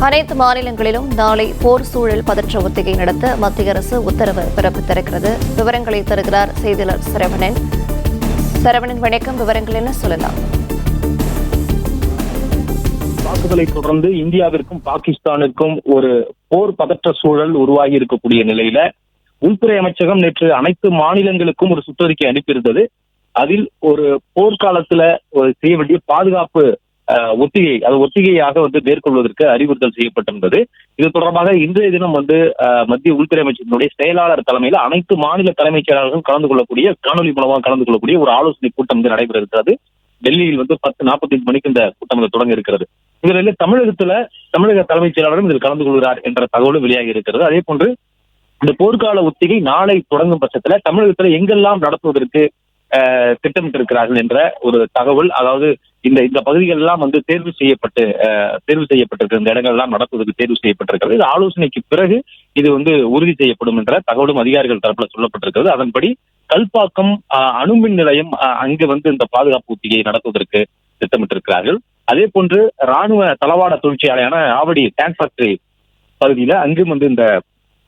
அனைத்து மாநிலங்களிலும் நாளை போர் சூழல் பதற்ற ஒத்திகை நடத்த மத்திய அரசு உத்தரவு பிறப்பித்திருக்கிறது விவரங்களை தருகிறார் செய்தியாளர் சரவணன். சரவணன் வணக்கம். விவரங்கள் என்ன சொல்லலாம்? தாக்குதலை தொடர்ந்து இந்தியாவிற்கும் பாகிஸ்தானுக்கும் ஒரு போர் பதற்ற சூழல் உருவாகி இருக்கக்கூடிய நிலையில உள்துறை அமைச்சகம் நேற்று அனைத்து மாநிலங்களுக்கும் ஒரு சுற்றறிக்கை அனுப்பியிருந்தது. அதில் ஒரு போர்க்காலத்துல ஒரு செய்ய வேண்டிய பாதுகாப்பு ஒத்திகை அது ஒத்திகையாக வந்து மேற்கொள்வதற்கு அறிவுறுத்தல் செய்யப்பட்டிருந்தது. இது தொடர்பாக இன்றைய தினம் வந்து மத்திய உள்துறை அமைச்சகத்தினுடைய செயலாளர் தலைமையில் அனைத்து மாநில தலைமைச் செயலாளர்களும் கலந்து கொள்ளக்கூடிய காணொலி மூலமாக கலந்து கொள்ளக்கூடிய ஒரு ஆலோசனை கூட்டம் வந்து நடைபெற இருக்கிறது டெல்லியில் வந்து பத்து நாற்பத்தி மணிக்கு இந்த கூட்டம் வந்து தொடங்க இருக்கிறது. இதில் தமிழகத்துல தமிழக தலைமைச் செயலாளரும் இதில் கலந்து கொள்கிறார் என்ற தகவலும் வெளியாகி இருக்கிறது. அதே போன்று இந்த போர்க்கால ஒத்திகை நாளை தொடங்கும் பட்சத்துல தமிழகத்துல எங்கெல்லாம் நடத்துவதற்கு திட்டமிட்டிருக்கிறார்கள் என்ற ஒரு தகவல் அதாவது இந்த இந்த பகுதிகள் எல்லாம் வந்து தேர்வு செய்யப்பட்டு தேர்வு செய்யப்பட்டிருக்க இந்த இடங்கள் எல்லாம் நடத்துவதற்கு தேர்வு செய்யப்பட்டிருக்கிறது. இது ஆலோசனைக்கு பிறகு இது வந்து உறுதி செய்யப்படும் என்ற தகவலும் அதிகாரிகள் தரப்புல சொல்லப்பட்டிருக்கிறது. அதன்படி கல்பாக்கம் அணுமின் நிலையம் அஹ், அங்கு வந்து இந்த பாதுகாப்பு ஒத்திகையை நடத்துவதற்கு திட்டமிட்டிருக்கிறார்கள். அதே போன்று ராணுவ தளவாட தொழிற்சாலையான ஆவடி டேங்க் ஃபேக்டரி பகுதியில அங்கும் வந்து இந்த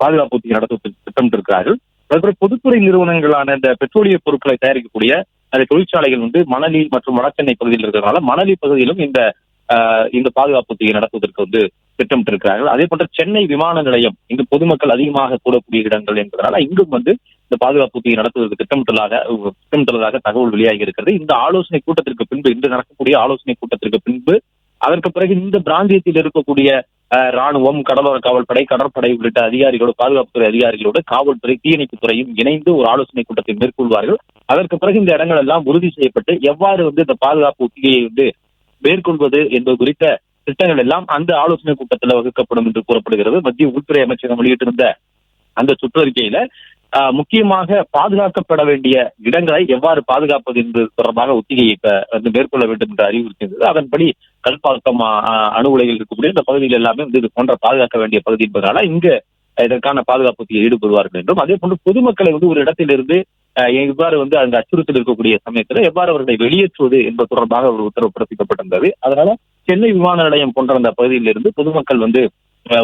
பாதுகாப்பு ஒத்திகை நடத்துவதற்கு திட்டமிட்டிருக்கிறார்கள். அதுபோல பொதுத்துறை நிறுவனங்களான இந்த பெட்ரோலிய பொருட்களை தயாரிக்கக்கூடிய அந்த தொழிற்சாலைகள் வந்து மணலி மற்றும் வடசென்னை பகுதியில் இருக்கிறதுனால மணலி பகுதியிலும் இந்த ஆஹ், இந்த பாதுகாப்பு நடத்துவதற்கு வந்து திட்டமிட்டிருக்கிறார்கள். அதே போன்ற சென்னை விமான நிலையம் இங்கு பொதுமக்கள் அதிகமாக கூடக்கூடிய இடங்கள் என்பதனால இங்கும் வந்து இந்த பாதுகாப்பு ஒத்திகை நடத்துவதற்கு திட்டமிட்டுள்ளதாக திட்டமிட்டுள்ளதாக தகவல் வெளியாகி இருக்கிறது. இந்த ஆலோசனை கூட்டத்திற்கு பின்பு இன்று நடக்கக்கூடிய ஆலோசனை கூட்டத்திற்கு பின்பு அதற்கு பிறகு இந்த பிராந்தியத்தில் இருக்கக்கூடிய ராணுவம் கடலோர காவல்படை கடற்படை உள்ளிட்ட அதிகாரிகளோடு பாதுகாப்புத்துறை அதிகாரிகளோடு காவல்துறை தீயணைப்பு துறையும் இணைந்து ஒரு ஆலோசனை கூட்டத்தை மேற்கொள்வார்கள். அதற்கு பிறகு இந்த இடங்கள் எல்லாம் உறுதி செய்யப்பட்டு எவ்வாறு வந்து இந்த பாதுகாப்பு ஒத்திகையை வந்து மேற்கொள்வது என்பது குறித்த திட்டங்கள் எல்லாம் அந்த ஆலோசனை கூட்டத்தில் வகுக்கப்படும் என்று கூறப்படுகிறது. மத்திய உள்துறை அமைச்சகம் வெளியிட்டிருந்த அந்த சுற்றறிக்கையில முக்கியமாக பாதுகாக்கப்பட வேண்டிய இடங்களை எவ்வாறு பாதுகாப்பது என்பது தொடர்பாக ஒத்திகையை இப்ப வந்து மேற்கொள்ள வேண்டும் என்று அறிவுறுத்தியது அதன்படி கல்பாக்கம் அணு உலையில் இருக்கக்கூடிய இந்த பகுதியில் எல்லாமே வந்து இது போன்ற பாதுகாக்க வேண்டிய பகுதி என்பதனால இங்கு இதற்கான பாதுகாப்பு ஈடுபடுவார்கள் என்றும் அதே போன்று பொதுமக்களை வந்து ஒரு இடத்திலிருந்து எவ்வாறு வந்து அந்த அச்சுறுத்தல் இருக்கக்கூடிய சமயத்தில் எவ்வாறு அவர்களை வெளியேற்றுவது என்பது தொடர்பாக ஒரு உத்தரவு பிறப்பிக்கப்பட்டிருந்தது. அதனால சென்னை விமான நிலையம் போன்ற அந்த பகுதியிலிருந்து பொதுமக்கள் வந்து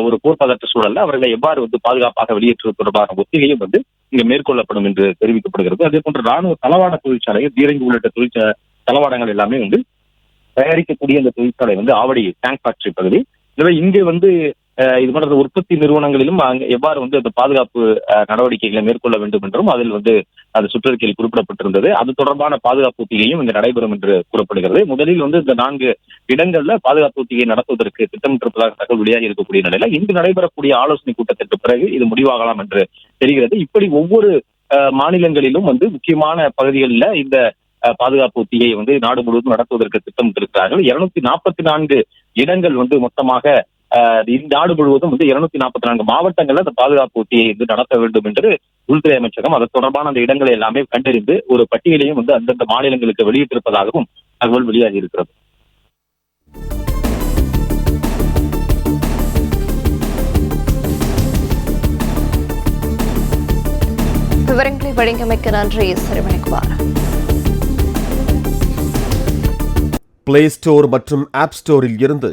ஒரு போர்ப்பதற்ற சூழல்ல அவர்களை எவ்வாறு வந்து பாதுகாப்பாக வெளியேற்றுவது தொடர்பான ஒத்திகையும் வந்து இங்கு மேற்கொள்ளப்படும் என்று தெரிவிக்கப்படுகிறது அதே போன்று ராணுவ தளவாட தொழிற்சாலைகள் பீரங்கி உள்ளிட்ட தொழிற்சா தளவாடங்கள் எல்லாமே வந்து தயாரிக்கக்கூடிய அந்த தொழிற்சாலை வந்து ஆவடி டேங்க் ஃபேக்டரி பகுதி. எனவே இங்கே வந்து இது போன்ற உற்பத்தி நிறுவனங்களிலும் எவ்வாறு வந்து அந்த பாதுகாப்பு நடவடிக்கைகளை மேற்கொள்ள வேண்டும் என்றும் அதில் வந்து அந்த சுற்றறிக்கையில் குறிப்பிடப்பட்டிருந்தது. அது தொடர்பான பாதுகாப்பு ஒத்திகையும் இங்கு நடைபெறும் என்று கூறப்படுகிறது. முதலில் வந்து இந்த நான்கு இடங்கள்ல பாதுகாப்பு ஒத்திகை நடத்துவதற்கு திட்டமிட்டிருப்பதாக தகவல் வெளியாகி இருக்கக்கூடிய நிலையில இங்கு நடைபெறக்கூடிய ஆலோசனை கூட்டத்திற்கு பிறகு இது முடிவாகலாம் என்று தெரிகிறது. இப்படி ஒவ்வொரு மாநிலங்களிலும் வந்து முக்கியமான பகுதிகளில் இந்த பாதுகாப்பு ஒத்திகையை வந்து நாடு முழுவதும் நடத்துவதற்கு திட்டமிட்டிருக்கிறார்கள். இருநூத்தி நாற்பத்தி நான்கு இடங்கள் வந்து மொத்தமாக நாடு முழுவதும் வந்து இருநூத்தி நாற்பத்தி நான்கு மாவட்டங்கள்ல அந்த பாதுகாப்பு ஒத்திகையை வந்து நடத்த வேண்டும் என்று உள்துறை அமைச்சகம் அது தொடர்பான அந்த இடங்களை எல்லாமே கண்டறிந்து ஒரு பட்டியலையும் வந்து அந்தந்த மாநிலங்களுக்கு வெளியிட்டிருப்பதாகவும் தகவல் வெளியாகி இருக்கிறது. விவரங்களை வழங்கியமைக்க நன்றி. சரவணகுமார். பிளே ஸ்டோர் மற்றும் ஆப் ஸ்டோரில் இருந்து